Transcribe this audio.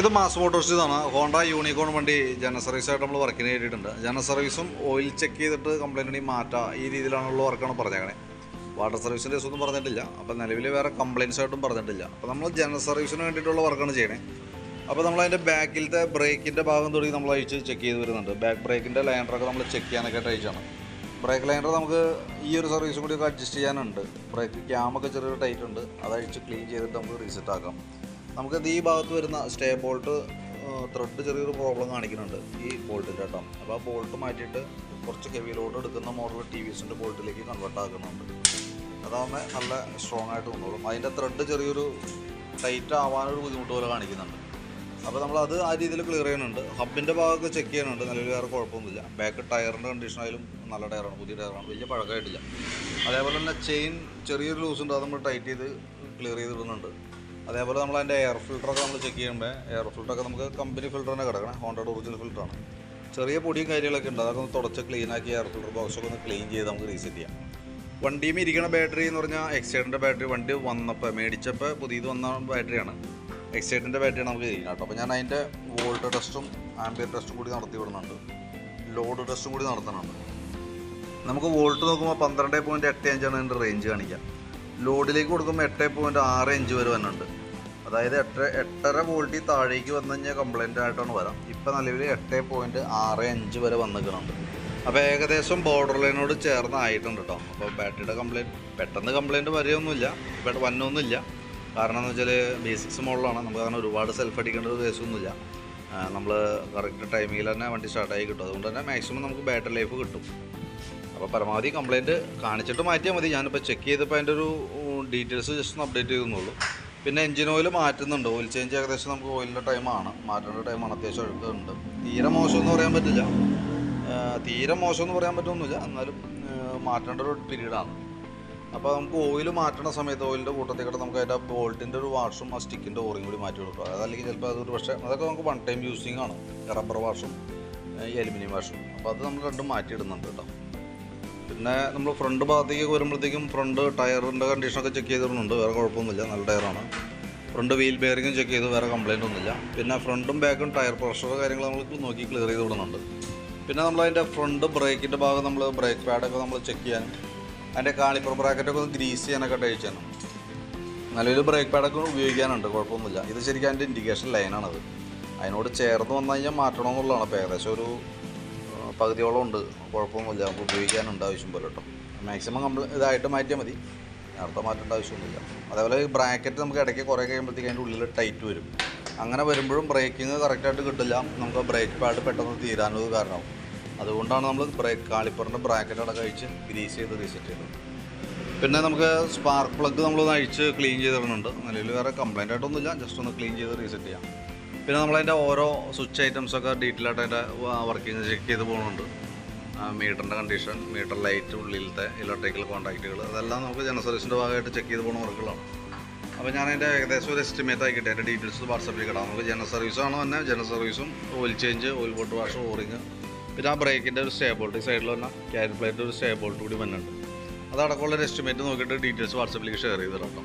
ഇത് mass മോട്ടോഴ്സിതാണ് Honda unicorn വണ്ടി ജന സർവീസ് ആയിട്ട് നമ്മൾ വർക്കിന് കയറ്റിയിട്ടുണ്ട്. ജന സർവീസും ഓയിൽ ചെക്ക് ചെയ്തിട്ട് കംപ്ലൈന്റ് ഉണ്ടെങ്കിൽ മാറ്റാം. ഈ രീതിയിലാണുള്ള വർക്കാണ് പറഞ്ഞേക്കണേ. വാട്ടർ സർവീസിന്റെ ഒന്നും പറഞ്ഞിട്ടില്ല. അപ്പോൾ നിലവിൽ വേറെ കംപ്ലയിൻസ് ആയിട്ടും പറഞ്ഞിട്ടില്ല. അപ്പോൾ നമ്മൾ ജനറൽ സർവീസിന് വേണ്ടിയിട്ടുള്ള വർക്കാണ് ചെയ്യണേ. അപ്പോൾ നമ്മൾ അതിന്റെ ബാക്കിലത്തെ ബ്രേക്കിന്റെ ഭാഗം തുടങ്ങി നമ്മൾ അഴിച്ച് ചെക്ക് ചെയ്ത് വരുന്നുണ്ട്. ബാക്ക് ബ്രേക്കിന്റെ ലൈനറൊക്കെ നമ്മൾ ചെക്ക് ചെയ്യാനൊക്കെ അയച്ചാണ് ബ്രേക്ക് ലൈനർ നമുക്ക് ഈ ഒരു സർവീസും കൂടി ഒക്കെ അഡ്ജസ്റ്റ് ചെയ്യാനുണ്ട്. ബ്രേക്ക് ക്യാമൊക്കെ ചെറിയൊരു ടൈറ്റ് ഉണ്ട്. അത് അഴിച്ച് ക്ലീൻ ചെയ്തിട്ട് നമുക്ക് റീസെറ്റ് ആക്കാം. നമുക്കത് ഈ ഭാഗത്ത് വരുന്ന സ്റ്റേ ബോൾട്ട് ത്രെഡ് ചെറിയൊരു പ്രോബ്ലം കാണിക്കുന്നുണ്ട് ഈ ബോൾട്ടിന്റെ കേട്ടോ. അപ്പോൾ ആ ബോൾട്ട് മാറ്റിയിട്ട് കുറച്ച് ഹെവി ലോഡ് എടുക്കുന്ന മോഡൽ ടി വി എസിന്റെ ബോൾട്ടിലേക്ക് കൺവേർട്ട് ആക്കുന്നുണ്ട്. അതാകുമ്പോൾ നല്ല സ്ട്രോങ് ആയിട്ട് വന്നോളും. അതിന്റെ ത്രെഡ് ചെറിയൊരു ടൈറ്റ് ആവാനൊരു ബുദ്ധിമുട്ട് പോലെ കാണിക്കുന്നുണ്ട്. അപ്പോൾ നമ്മൾ അത് ആ രീതിയിൽ ക്ലിയർ ചെയ്യുന്നുണ്ട്. ഹബിന്റെ ഭാഗമൊക്കെ ചെക്ക് ചെയ്യുന്നുണ്ട്. നിലവിൽ വേറെ കുഴപ്പമൊന്നുമില്ല. ബാക്ക് ടയറിന്റെ കണ്ടീഷൻ ആയാലും നല്ല ടയറാണ് പുതിയ ടയറാണ് വലിയ പഴക്കമായിട്ടില്ല. അതേപോലെ തന്നെ ചെയിൻ ചെറിയൊരു ലൂസ് ഉണ്ട്. അത് നമ്മൾ ടൈറ്റ് ചെയ്ത് ക്ലിയർ ചെയ്തിടുന്നുണ്ട് അതേപോലെ നമ്മൾ അതിന്റെ എയർ ഫിൽറ്ററൊക്കെ നമ്മൾ ചെക്ക് ചെയ്യുമ്പോൾ എയർ ഫിൽറ്ററൊക്കെ നമുക്ക് കമ്പനി ഫിൽറ്റർ തന്നെ കിടക്കണം. ഹോണ്ടയുടെ ഒറിജിനൽ ഫിൽറ്ററാണ് ചെറിയ പൊടിയും കാര്യങ്ങളൊക്കെ ഉണ്ട്. അതൊക്കെ ഒന്ന് തുടച്ച് ക്ലീൻ ആക്കി എയർ ഫിൽറ്റർ ബോക്സൊക്കെ ഒന്ന് ക്ലീൻ ചെയ്ത് നമുക്ക് റീസെറ്റ് ചെയ്യാം. വണ്ടിയും ഇരിക്കുന്ന ബാറ്ററി എന്ന് പറഞ്ഞാൽ എക്സൈഡിന്റെ ബാറ്ററി വണ്ടി വന്നപ്പോൾ മേടിച്ചപ്പോൾ പുതിയത് വന്ന ബാറ്ററിയാണ് എക്സൈഡിന്റെ ബാറ്ററിയാണ് നമുക്ക് ഇരിക്കുന്നത് കേട്ടോ. അപ്പോൾ ഞാൻ അതിന്റെ വോൾട്ട് ടെസ്റ്റും ആംബിയർ ടെസ്റ്റും കൂടി നടത്തി വിടുന്നുണ്ട്. ലോഡ് ടെസ്റ്റും കൂടി നടത്തുന്നുണ്ട് നമുക്ക് വോൾട്ട് നോക്കുമ്പോൾ പന്ത്രണ്ട് പോയിന്റ് എട്ട് അഞ്ചാണ് ഇതിന്റെ റേഞ്ച് കാണിക്കുക. ലോഡിലേക്ക് കൊടുക്കുമ്പോൾ എട്ട് പോയിന്റ് ആറ് ഇഞ്ച് വരെ വരുന്നുണ്ട് അതായത് എട്ട് എട്ടര വോൾട്ടിൽ താഴേക്ക് വന്നു കഴിഞ്ഞാൽ കംപ്ലൈന്റ് ആയിട്ടാണ് വരാം. ഇപ്പം നിലവിൽ എട്ട് പോയിന്റ് ആറ് അഞ്ച് വരെ വന്നിക്കുന്നുണ്ട് അപ്പോൾ ഏകദേശം ബോർഡർ ലൈനോട് ചേർന്ന് ആയിട്ടുണ്ട് കേട്ടോ അപ്പോൾ ബാറ്ററിയുടെ കംപ്ലയിന്റ് പെട്ടെന്ന് കംപ്ലയിന്റ് വരികയൊന്നുമില്ല ഇവിടെ വന്നൊന്നുമില്ല. കാരണം എന്ന് വെച്ചാൽ ബേസിക്സ് മോഡലാണ്. നമുക്ക് അങ്ങനെ ഒരുപാട് സെൽഫ് അടിക്കേണ്ട ഒരു കേസൊന്നുമില്ല നമ്മൾ കറക്റ്റ് ടൈമിൽ തന്നെ വണ്ടി സ്റ്റാർട്ടായി കിട്ടും. അതുകൊണ്ട് തന്നെ മാക്സിമം നമുക്ക് ബാറ്ററി ലൈഫ് കിട്ടും. അപ്പോൾ പരമാവധി കംപ്ലയിന്റ് കാണിച്ചിട്ട് മാറ്റിയാൽ മതി. ഞാനിപ്പോൾ ചെക്ക് ചെയ്തപ്പോൾ അതിന്റെ ഒരു ഡീറ്റെയിൽസ് ജസ്റ്റ് ഒന്ന് അപ്ഡേറ്റ് ചെയ്തെന്നുള്ളൂ. പിന്നെ എഞ്ചിൻ ഓയിൽ മാറ്റുന്നുണ്ട്. ഓയിൽ ചേഞ്ച് ഏകദേശം നമുക്ക് ഓയിലിന്റെ ടൈമാണ് മാറ്റേണ്ട ടൈമാണ് അത്യാവശ്യം അഴുക്കുണ്ട്. തീരെ മോശം എന്ന് പറയാൻ പറ്റില്ല. തീരെ മോശം എന്ന് പറയാൻ പറ്റൊന്നുമില്ല. എന്നാലും മാറ്റേണ്ട ഒരു പീരീഡാണ് അപ്പോൾ നമുക്ക് ഓയിൽ മാറ്റണ സമയത്ത് ഓയിലിന്റെ കൂട്ടത്തേക്കിട്ട് നമുക്ക് അതിന്റെ ബോൾട്ടിന്റെ ഒരു വാഷും ആ സ്റ്റിക്കിന്റെ ഓറും കൂടി മാറ്റി കൊടുക്കുക അതല്ലെങ്കിൽ ചിലപ്പോൾ അതൊരു പക്ഷേ അതൊക്കെ നമുക്ക് വൺ ടൈം യൂസിങ് ആണ്. റബ്ബർ വാഷും അലുമിനിയം വാഷും അപ്പോൾ അത് നമ്മൾ രണ്ടും മാറ്റിയിടുന്നുണ്ട് കേട്ടോ. പിന്നെ നമ്മൾ ഫ്രണ്ട് ഭാഗത്തേക്ക് വരുമ്പോഴത്തേക്കും ഫ്രണ്ട് ടയറിന്റെ കണ്ടീഷനൊക്കെ ചെക്ക് ചെയ്തിട്ടുണ്ട് വേറെ കുഴപ്പമൊന്നുമില്ല. നല്ല ടയറാണ്. ഫ്രണ്ട് വീൽ ബെയറിങ്ങും ചെക്ക് ചെയ്ത്. വേറെ കംപ്ലൈന്റ് ഒന്നുമില്ല. പിന്നെ ഫ്രണ്ടും ബാക്കും ടയർ പ്രഷർ കാര്യങ്ങൾ നമ്മൾ നോക്കി ക്ലിയർ ചെയ്ത് വിടുന്നുണ്ട്. പിന്നെ നമ്മൾ അതിന്റെ ഫ്രണ്ട് ബ്രേക്കിന്റെ ഭാഗം നമ്മൾ ബ്രേക്ക് പാഡൊക്കെ നമ്മൾ ചെക്ക് ചെയ്യാനും അതിന്റെ കാളിപ്പർ ബ്രാക്കറ്റൊക്കെ ഒന്ന് ഗ്രീസ് ചെയ്യാനൊക്കെ ട്രൈ ചെയ്യണം. നല്ലൊരു ബ്രേക്ക് പാഡൊക്കെ ഉപയോഗിക്കാനുണ്ട്. കുഴപ്പമൊന്നുമില്ല. ഇത് ശരിക്കും അതിന്റെ ഇൻഡിക്കേഷൻ ലൈനാണത് അതിനോട് ചേർന്ന് വന്നു കഴിഞ്ഞാൽ മാറ്റണമെന്നുള്ളതാണ് അപ്പോൾ ഏകദേശം ഒരു പകുതിയോളം ഉണ്ട്. കുഴപ്പമൊന്നുമില്ല. നമുക്ക് ഉപയോഗിക്കാനുണ്ട് ആവശ്യം പോലെ കേട്ടോ. മാക്സിമം നമ്മൾ ഇതായിട്ട് മാറ്റിയാൽ മതി. നേരത്തെ മാറ്റേണ്ട ആവശ്യമൊന്നുമില്ല. അതേപോലെ ഈ ബ്രാക്കറ്റ് നമുക്ക് ഇടയ്ക്ക് കുറേ കഴിയുമ്പോഴത്തേക്ക് അതിന്റെ ഉള്ളിൽ ടൈറ്റ് വരും. അങ്ങനെ വരുമ്പോഴും ബ്രേക്കിംഗ് കറക്റ്റായിട്ട് കിട്ടില്ല. നമുക്ക് ബ്രേക്ക് പാഡ് പെട്ടെന്ന് തീരാനത് കാരണമാവും അതുകൊണ്ടാണ് നമ്മൾ ബ്രേക്ക് കാളിപ്പറിന്റെ ബ്രാക്കറ്റ് അടക്കം അഴിച്ച് ഗ്രീസ് ചെയ്ത് റീസെറ്റ് ചെയ്തത്. പിന്നെ നമുക്ക് സ്പാർക്ക് പ്ലഗ് നമ്മളൊന്ന് അഴിച്ച് ക്ലീൻ ചെയ്തിടുന്നുണ്ട് നിലവിൽ വേറെ കംപ്ലൈന്റ് ആയിട്ടൊന്നുമില്ല. ജസ്റ്റ് ഒന്ന് ക്ലീൻ ചെയ്ത് റീസെറ്റ് ചെയ്യാം. പിന്നെ നമ്മളതിന്റെ ഓരോ സ്വിച്ച് ഐറ്റംസൊക്കെ ഡീറ്റെയിൽ ആയിട്ട് അതിന്റെ വർക്കിംഗ് ചെക്ക് ചെയ്ത് പോകുന്നുണ്ട് മീറ്ററിന്റെ കണ്ടീഷൻ മീറ്റർ ലൈറ്റ് ഉള്ളിലത്തെ ഇലക്ട്രിക്കൽ കോൺടാക്റ്റുകൾ അതെല്ലാം നമുക്ക് ജന സർവീസിന്റെ ഭാഗമായിട്ട് ചെക്ക് ചെയ്ത് പോകുന്ന വർക്കുകളാണ് അപ്പോൾ ഞാൻ അതിന്റെ ഏകദേശം ഒരു എസ്റ്റിമേറ്റ് ആക്കിയിട്ട് അതിന്റെ ഡീറ്റെയിൽസ് വാട്സപ്പിൽ കിടാം നമുക്ക് ജന സർവീസാണ് തന്നെ ജന സർവീസും oil change oil bolt wash O ring പിന്നെ ആ ബ്രേക്കിന്റെ ഒരു സ്റ്റേ ബോൾട്ട് സൈഡിൽ വന്ന ക്യാരി പ്ലേറ്റ് ഒരു സ്റ്റേ ബോൾട്ട് കൂടി വന്നിട്ടുണ്ട്. അതടക്കമുള്ള ഒരു എസ്റ്റിമേറ്റ് നോക്കിയിട്ട് ഡീറ്റെയിൽസ് വാട്സപ്പിലേക്ക് ഷെയർ ചെയ്തിടാം കേട്ടോ